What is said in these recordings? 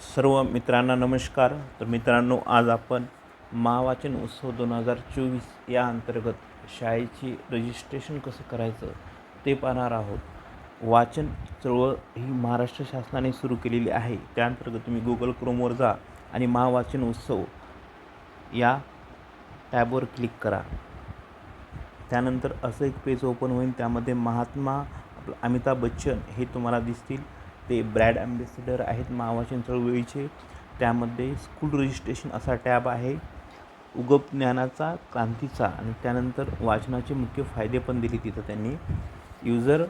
सर्व मित्रांना नमस्कार. तर मित्रांनो आज आपण महावाचन उत्सव दोन हजार चोवीस या अंतर्गत शाळेची रजिस्ट्रेशन कसं करायचं ते पाहणार आहोत. वाचन चळवळ ही महाराष्ट्र शासनाने सुरू केलेली आहे. त्याअंतर्गत तुम्ही गुगल क्रोमवर जा आणि महावाचन उत्सव या टॅबवर क्लिक करा. त्यानंतर असं एक पेज ओपन होईल त्यामध्ये महात्मा अमिताभ बच्चन हे तुम्हाला दिसतील. ते ब्रॅड ॲम्बेसिडर आहेत महावाचन चळवळीचे त्यामध्ये स्कूल रजिस्ट्रेशन असा टॅब आहे. उगप ज्ञानाचा क्रांतीचा आणि त्यानंतर वाचनाचे मुख्य फायदे पण दिले तिथं त्यांनी. User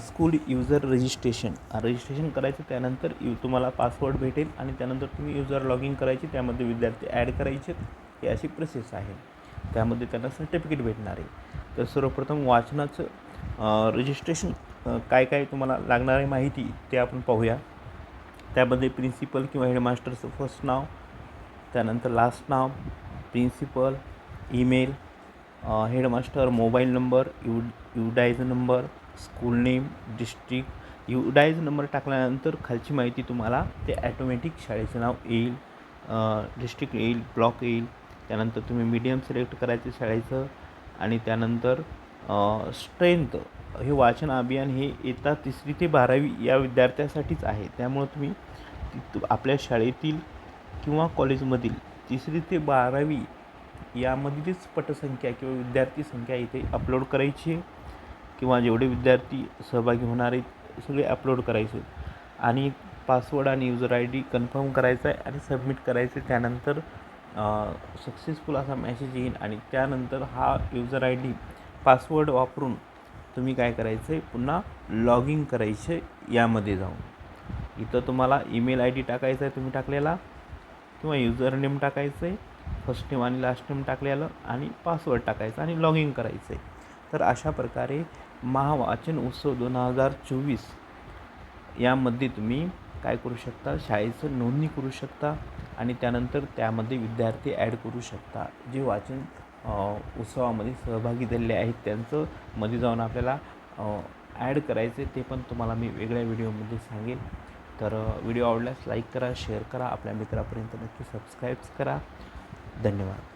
school user registration registration करायचं त्यानंतर यू तुम्हाला पासवर्ड भेटेल आणि त्यानंतर तुम्ही युजर लॉग इन करायचे त्यामध्ये विद्यार्थी ॲड करायचे. ही अशी प्रोसेस आहे. त्यामध्ये त्यांना सर्टिफिकेट भेटणार आहे. तर सर्वप्रथम वाचनाचं रजिस्ट्रेशन काय काय तुम्हाला लागणारी माहिती ते आपण पाहूया. त्यामध्ये प्रिन्सिपल किंवा हेडमास्टरचं फर्स्ट नाव त्यानंतर लास्ट नाव principal email headmaster mobile number U UDISE number school name district UDISE number टाकल्यानंतर खालची माहिती तुम्हाला ते ॲटोमॅटिक शाळेचं नाव येईल डिस्ट्रिक्ट येईल ब्लॉक येईल. त्यानंतर तुम्ही मीडियम सिलेक्ट करायचं शाळेचं आणि त्यानंतर स्ट्रेंथ हे वाचन अभियान हे येता तिसरी ते बारावी या विद्यार्थ्यासाठीच आहे. त्यामुळं तुम्ही तिथं आपल्या शाळेतील किंवा कॉलेजमधील तिसरी ते बारावी यामधीलच पटसंख्या किंवा विद्यार्थी संख्या इथे अपलोड करायची आहे. किंवा जेवढे विद्यार्थी सहभागी होणार आहेत सगळे अपलोड करायचे आणि पासवर्ड आणि युजर आय डी कन्फर्म करायचा आहे आणि सबमिट करायचं आहे. त्यानंतर सक्सेसफुल असा मॅसेज येईल आणि त्यानंतर हा युजर आय डी पासवर्ड वापरून तुम्ही काय करायचं आहे? पुन्हा लॉग इन करायचे यामध्ये जाऊन. इथं तुम्हाला ईमेल आय डी टाकायचा आहे तुम्ही टाकलेला किंवा युजर नेम टाकायचं आहे फर्स्ट नेम आणि लास्ट नेम टाकलेलं आणि पासवर्ड टाकायचं आणि लॉग इन करायचं आहे. तर अशा प्रकारे महावाचन उत्सव दोन हजार चोवीस यामध्ये तुम्ही काय करू शकता? शाळेचं नोंदणी करू शकता आणि त्यानंतर त्यामध्ये विद्यार्थी ॲड करू शकता. जे वाचन उत्सवामध्ये सहभागी झालेले आहेत. त्यांचं मध्ये जाऊन आपल्याला ॲड करायचे ते पण तुम्हाला मी वेगळ्या व्हिडिओमध्ये सांगेन तर व्हिडिओ आवडल्यास लाईक करा शेअर करा. आपल्या मित्रापर्यंत नक्की सबस्क्राईब्स करा. धन्यवाद.